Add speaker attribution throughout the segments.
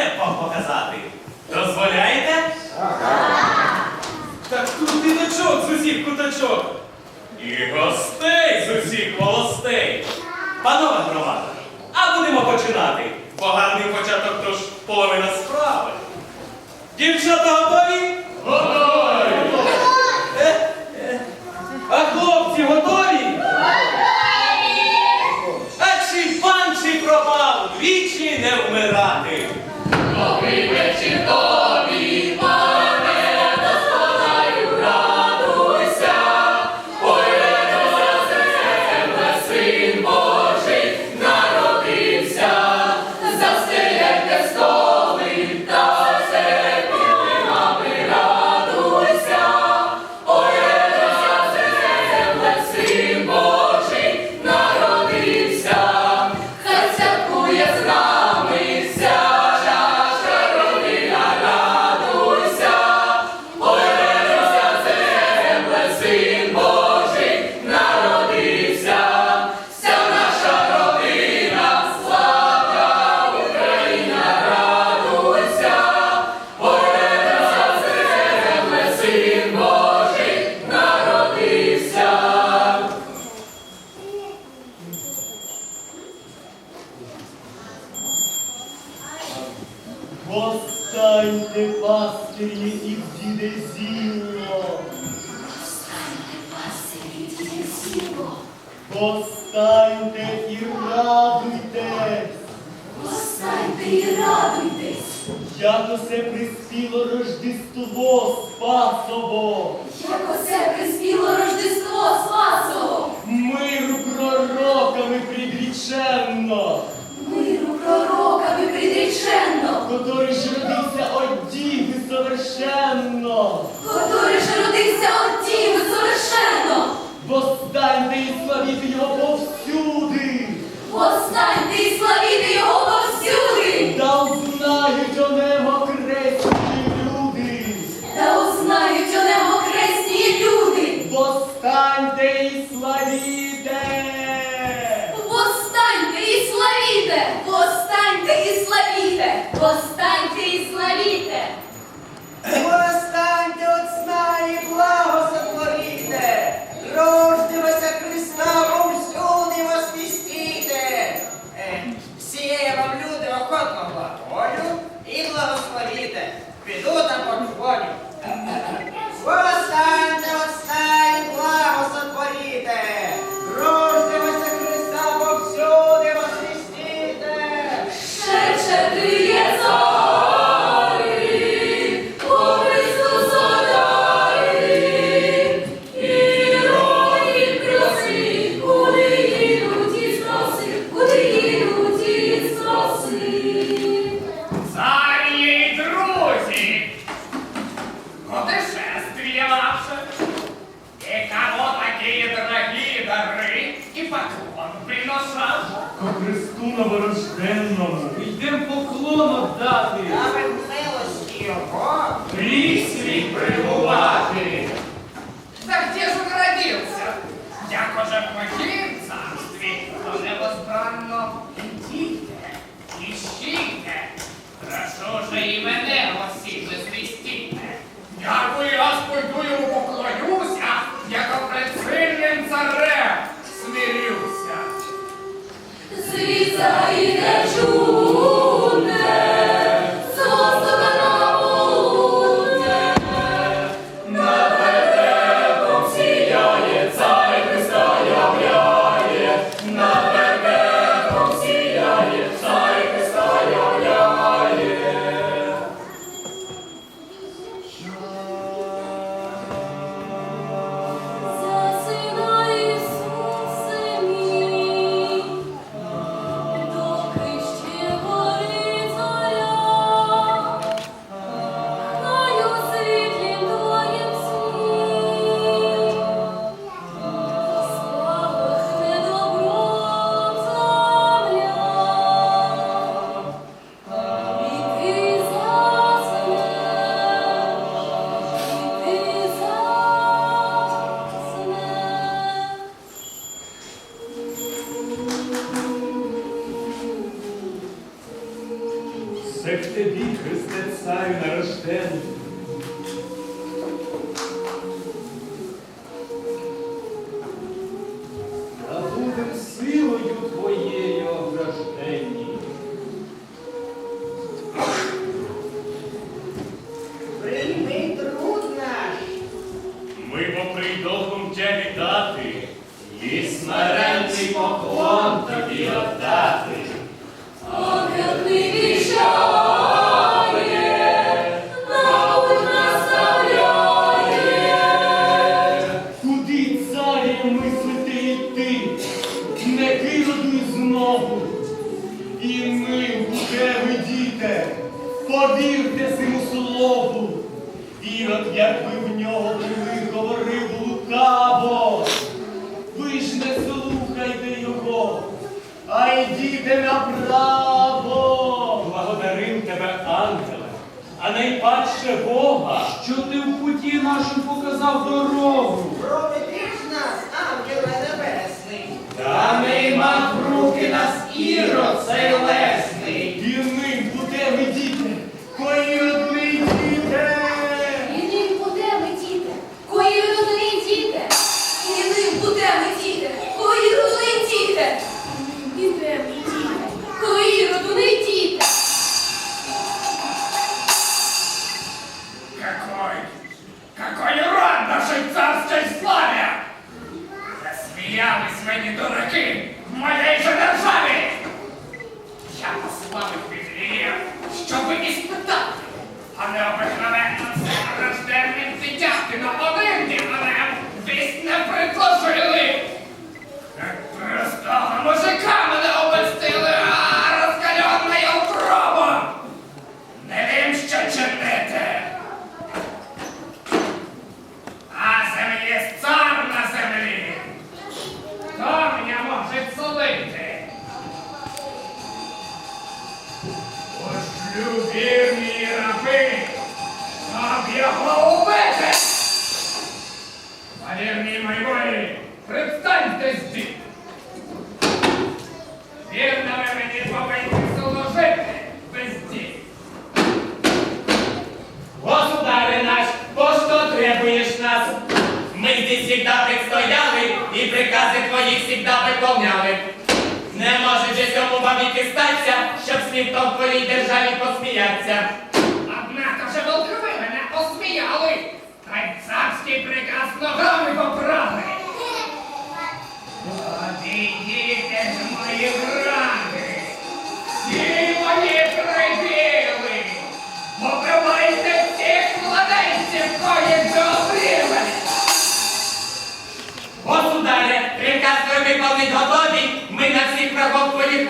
Speaker 1: вертеп вам показати. Дозволяєте? Так тут диночок з усіх куточок. І гостей з усіх волостей. Панове громада, а будемо починати. Бо гарний початок тож половина справи. Дівчата готові? Готові! Е, е. А хлопці готові? А чи пан чи пропав, двічі не вмирати.
Speaker 2: Хай
Speaker 3: Повстаньте і радуйтесь, як осе приспіло Рождество Спасово,
Speaker 2: як оце приспіло Рождество Спасово,
Speaker 3: миру пророками предріченно,
Speaker 2: миру пророками предреченно,
Speaker 3: который ж родився от діви совершенно.
Speaker 2: котрий ж родився от Діви совершенно.
Speaker 3: Повстаньте і славіте його повсюди,
Speaker 2: славіте,
Speaker 3: повстаньте нашим показав дорогу.
Speaker 4: Проведеш нас, ангела небесний.
Speaker 3: Та не мав руки нас, Ірод, цей
Speaker 2: лес.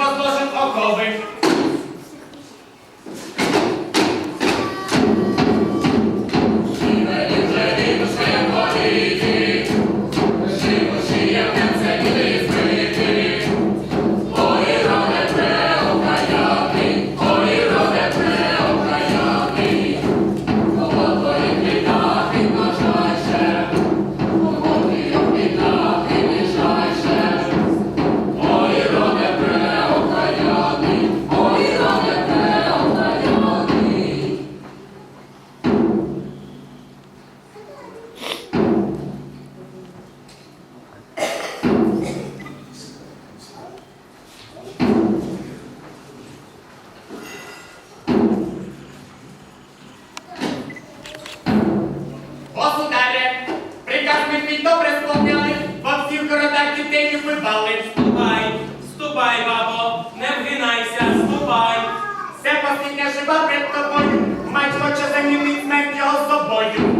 Speaker 2: was percent of government Бабо, не вгинайся, ступай. Все посіння жива пред тобою, мать хоче замінить смерть його собою.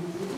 Speaker 5: Thank you.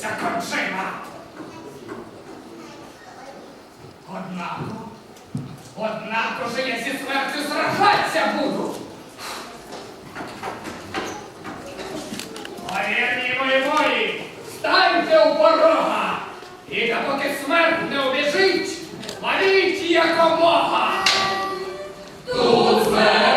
Speaker 5: Ця. Однако, однако же я зі смертю сражатися буду. Воєнні воєвої, станьте у порога, і допоки смерть не убіжить, маліть якомога. Тут смерть!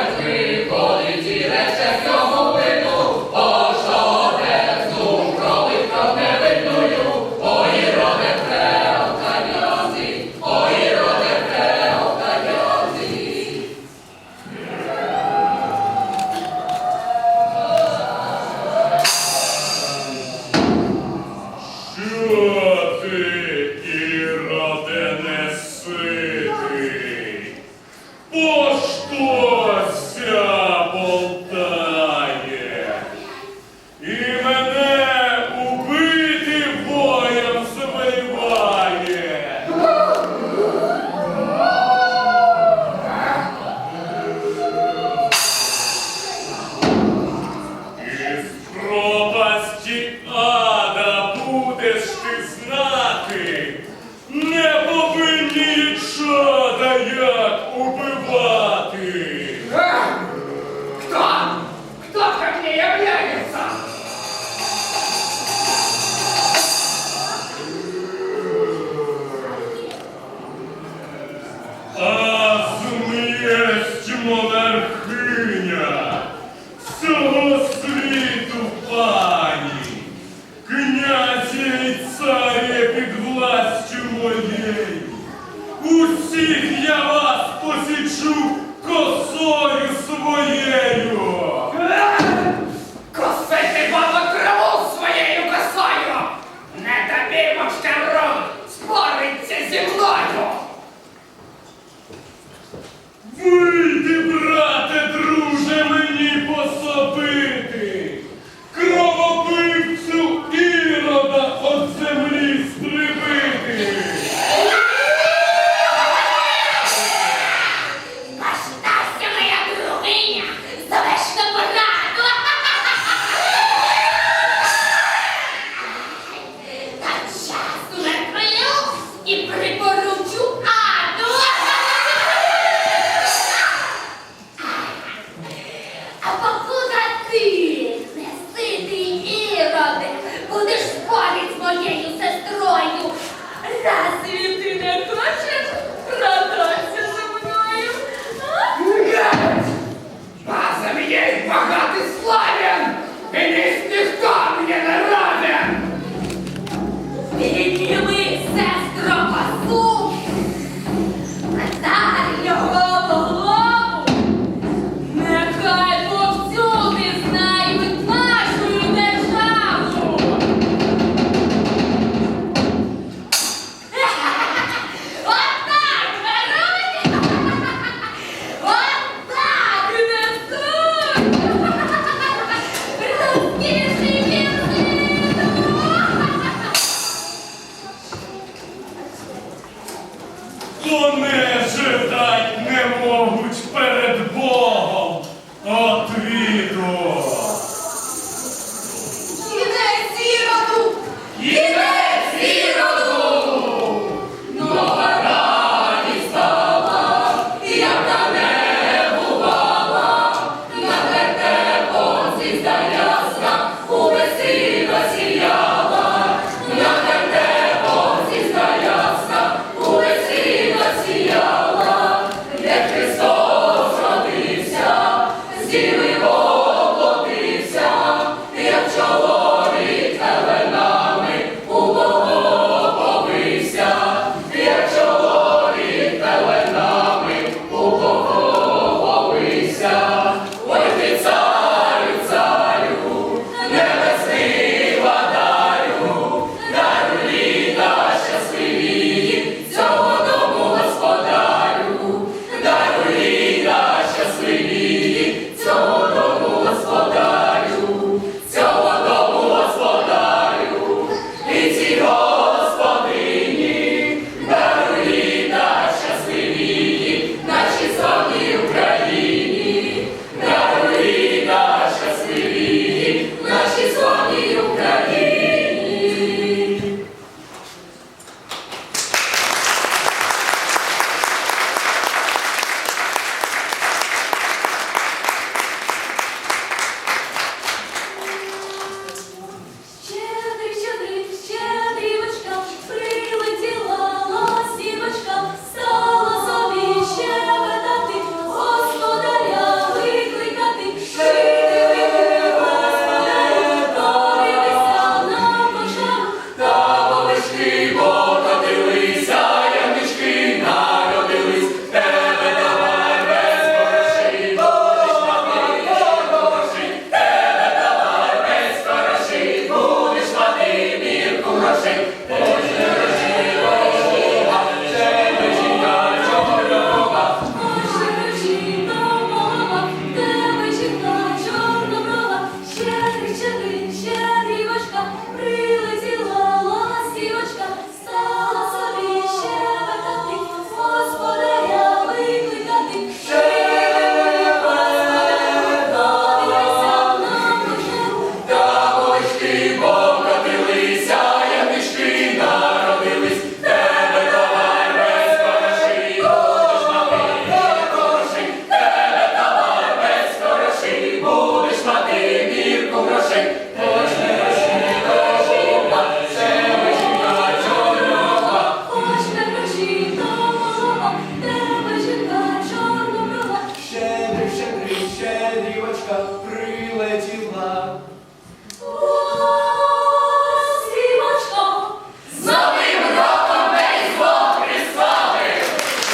Speaker 2: Uh, косою свою.